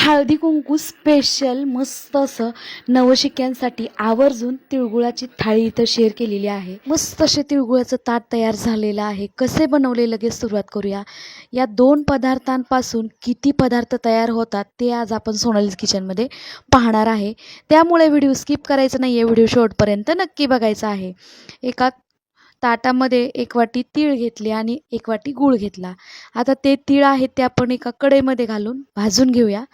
Haldi Kunku special मस्त असं नवशिक्यांसाठी आवर्जून तिळगुळाची थाळी इथं शेअर केलेली आहे. मस्त असे तिळगुळाचं ताट तयार झालेलं आहे. कसे बनवले लगेच सुरुवात करूया. या दोन पदार्थांपासून किती पदार्थ तयार होतात ते आज आपण सोनालीज किचनमध्ये पाहणार आहे. त्यामुळे व्हिडिओ स्किप करायचा नाही आहे व्हिडिओ शेवटपर्यंत नक्की बघायचा आहे. एका ताटामध्ये एक वाटी तीळ घेतली आणि एक वाटी गूळ घेतला. आता ते तीळ आहे ते आपण एका कढईमध्ये घालून भाजून घेऊया.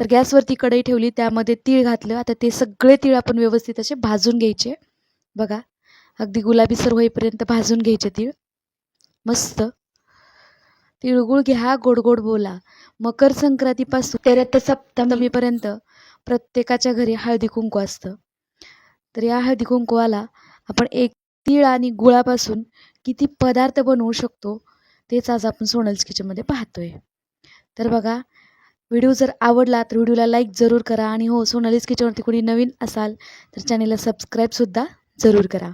तर गॅसवरती कढई ठेवली त्यामध्ये तीळ घातलं. आता ते सगळे तीळ आपण व्यवस्थित असे भाजून घ्यायचे. बघा अगदी गुलाबीसर होईपर्यंत भाजून घ्यायचे तीळ. मस्त. तिळगुळ घ्या गोड गोड बोला. मकर संक्रांतीपासून तेरत सप्तमीपर्यंत प्रत्येकाच्या घरी हळदी कुंकू असतं. तर या हळदी कुंकवाला आपण एक तीळ आणि गुळापासून किती पदार्थ बनवू शकतो तेच आज आपण सोनल्स किचनमध्ये पाहतोय. तर बघा व्हिडिओ जर आवडला तर व्हिडिओला लाईक जरूर करा आणि हो सोनालीज किचनवरती कोणी नवीन असाल तर चॅनेलला सबस्क्राईबसुद्धा जरूर करा.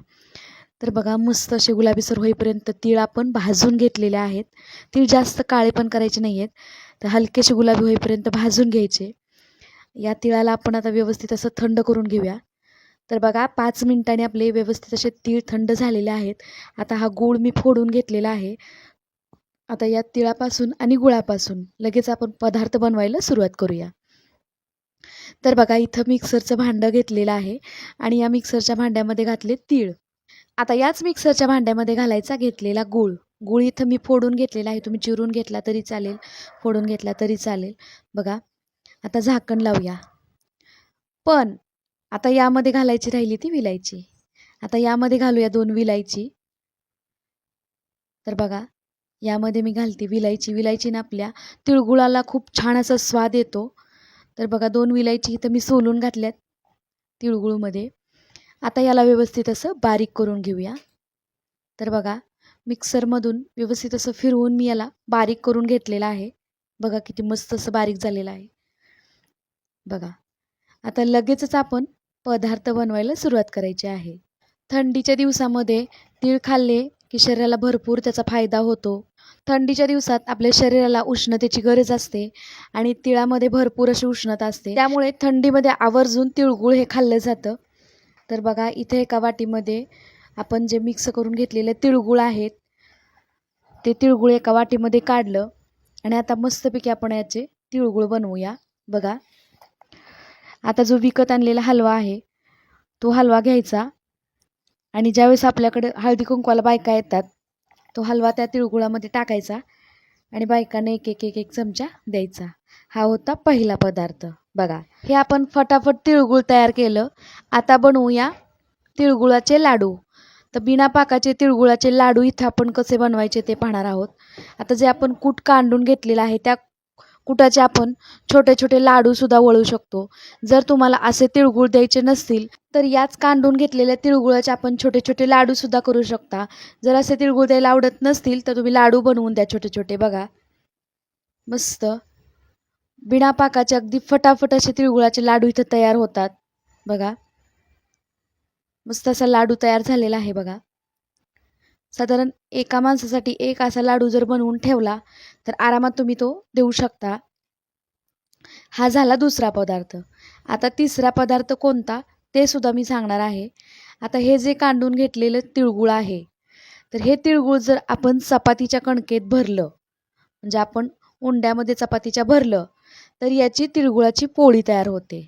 तर बघा मस्त असे गुलाबीसर होईपर्यंत तीळ आपण भाजून घेतलेले आहेत. तीळ जास्त काळे पण करायचे नाही आहेत तर हलकेसे गुलाबी होईपर्यंत भाजून घ्यायचे. या तिळाला आपण आता व्यवस्थित असं थंड करून घेऊया. तर बघा पाच मिनिटांनी आपले व्यवस्थित असे तीळ थंड झालेले आहेत. आता हा गूळ मी फोडून घेतलेला आहे. आता या तिळापासून आणि गुळापासून लगेच आपण पदार्थ बनवायला सुरुवात करूया. तर बघा इथं मिक्सरचं भांडं घेतलेलं आहे आणि या मिक्सरच्या भांड्यामध्ये घातले तीळ. आता याच मिक्सरच्या भांड्यामध्ये घालायचा घेतलेला गूळ. गूळ इथं मी फोडून घेतलेला आहे. तुम्ही चिरून घेतला तरी चालेल फोडून घेतला तरी चालेल. बघा आता झाकण लावूया. पण आता यामध्ये घालायची राहिली ती विलायची. आता यामध्ये घालूया दोन विलायची. तर बघा यामध्ये मी घालते विलायची. विलायची ना आपल्या तिळगुळाला खूप छान असा स्वाद येतो. तर बघा दोन विलायची इथं मी सोलून घातल्यात तिळगुळमध्ये. आता याला व्यवस्थित असं बारीक करून घेऊया. तर बघा मिक्सरमधून व्यवस्थित असं फिरवून मी याला बारीक करून घेतलेलं आहे. बघा किती मस्त असं बारीक झालेलं आहे. बघा आता लगेचच आपण पदार्थ बनवायला सुरुवात करायची आहे. थंडीच्या दिवसामध्ये तीळ खाल्ले की शरीराला भरपूर त्याचा फायदा होतो. थंडीच्या दिवसात आपल्या शरीराला उष्णतेची गरज असते आणि तिळामध्ये भरपूर अशी उष्णता असते. त्यामुळे थंडीमध्ये आवर्जून तिळगुळ हे खाल्लं जातं. तर बघा इथे एका वाटीमध्ये आपण जे मिक्स करून घेतलेले तिळगुळ आहेत ते तिळगुळ एका वाटीमध्ये काढलं आणि आता मस्तपैकी आपण याचे तिळगुळ बनवूया. बघा आता जो विकत आणलेला हलवा आहे तो हलवा घ्यायचा. आणि ज्यावेळेस आपल्याकडे हळदी कुंकवाला बायका येतात तो हलवा त्या तिळगुळामध्ये टाकायचा आणि बायकांना एक एक एक एक चमचा द्यायचा. हा होता पहिला पदार्थ. बघा हे आपण फटाफट तिळगुळ तयार केलं. आता बनवूया तिळगुळाचे लाडू. तर बिना पाकाचे तिळगुळाचे लाडू इथं आपण कसे बनवायचे ते पाहणार आहोत. आता जे आपण कूट कांडून घेतलेलं आहे त्या कुटाचे आपण छोटे छोटे लाडूसुद्धा वळू शकतो. जर तुम्हाला असे तिळगुळ द्यायचे नसतील तर याच कांडून घेतलेल्या तिळगुळाचे आपण छोटे छोटे लाडूसुद्धा करू शकता. जर असे तिळगुळ द्यायला आवडत नसतील तर तुम्ही लाडू बनवून द्या छोटे छोटे बघा. मस्त. बिना पाकाचे अगदी फटाफट असे तिळगुळाचे लाडू इथं तयार होतात बघा. मस्त असा लाडू तयार झालेला आहे बघा. साधारण एका माणसासाठी एक असा लाडू जर बनवून ठेवला तर आरामात तुम्ही तो देऊ शकता. हा झाला दुसरा पदार्थ. आता तिसरा पदार्थ कोणता ते सुद्धा मी सांगणार आहे. आता हे जे कांडून घेतलेलं तिळगुळ आहे तर हे तिळगुळ जर आपण चपातीच्या कणकेत भरलं म्हणजे आपण उंड्यामध्ये चपातीच्या भरलं तर याची तिळगुळाची पोळी तयार होते.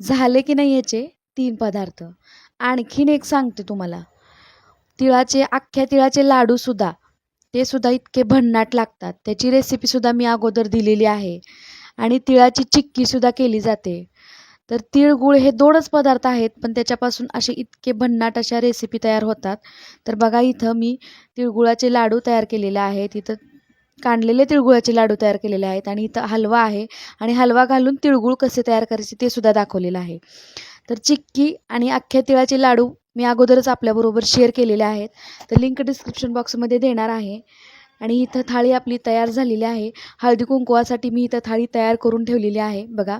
झाले की नाही याचे? तीन पदार्थ. आणखीन एक सांगते तुम्हाला. तिळाचे अख्ख्या तिळाचे लाडूसुद्धा ते सुद्धा इतके भन्नाट लागतात. त्याची रेसिपीसुद्धा मी अगोदर दिलेली आहे. आणि तिळाची चिक्कीसुद्धा केली जाते. तर तिळगुळ हे दोनच पदार्थ आहेत पण त्याच्यापासून असे इतके भन्नाट अशा रेसिपी तयार होतात. तर बघा इथं मी तिळगुळाचे लाडू तयार केलेले आहेत. इथं काढलेले तिळगुळाचे लाडू तयार केलेले आहेत. आणि इथं हलवा आहे. आणि हलवा घालून तिळगुळ कसे तयार करायचे ते सुद्धा दाखवलेलं आहे. तर चिक्की आणि अख्ख्या तिळाचे लाडू मी अगोदरच आपल्याबरोबर शेअर केलेले आहेत. तर लिंक डिस्क्रिप्शन बॉक्समध्ये देणार आहे. आणि इथं थाळी आपली तयार झालेली आहे. हळदी कुंकवासाठी मी इथं थाळी तयार करून ठेवलेली आहे. बघा.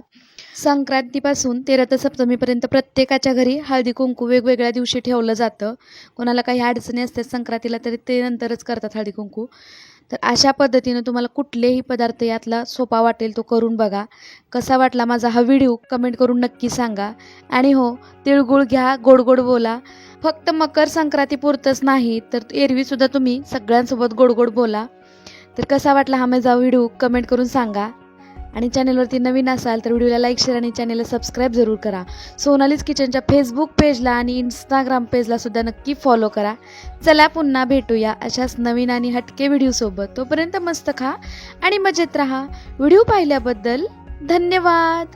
संक्रांतीपासून ते रथसप्तमीपर्यंत प्रत्येकाच्या घरी हळदी कुंकू वेगवेगळ्या दिवशी ठेवलं जातं. कोणाला काही अडचणी असतात संक्रांतीला तरी ते नंतरच करतात हळदी कुंकू. तर अशा पद्धतीनं तुम्हाला कुठलेही पदार्थ यातला सोपा वाटेल तो करून बघा. कसा वाटला माझा हा व्हिडिओ कमेंट करून नक्की सांगा. आणि हो तिळगुळ घ्या गोड गोड बोला. फक्त मकर संक्रांतीपुरतंच नाही तर एरवीसुद्धा तुम्ही सगळ्यांसोबत गोड गोड बोला. तर कसा वाटला हा माझा व्हिडिओ? कमेंट करून सांगा. आणि चॅनलवरती नवीन असाल तर व्हिडिओला लाईक शेअर आणि चॅनलला सबस्क्राईब जरूर करा. सोनालीज किचनच्या फेसबुक पेजला आणि इंस्टाग्राम पेजला सुद्धा नक्की फॉलो करा. चला पुन्हा भेटूया अशाच नवीन आणि हटके व्हिडिओसोबत तोपर्यंत मस्त खा आणि मजेत राहा. व्हिडिओ पाहिल्याबद्दल धन्यवाद.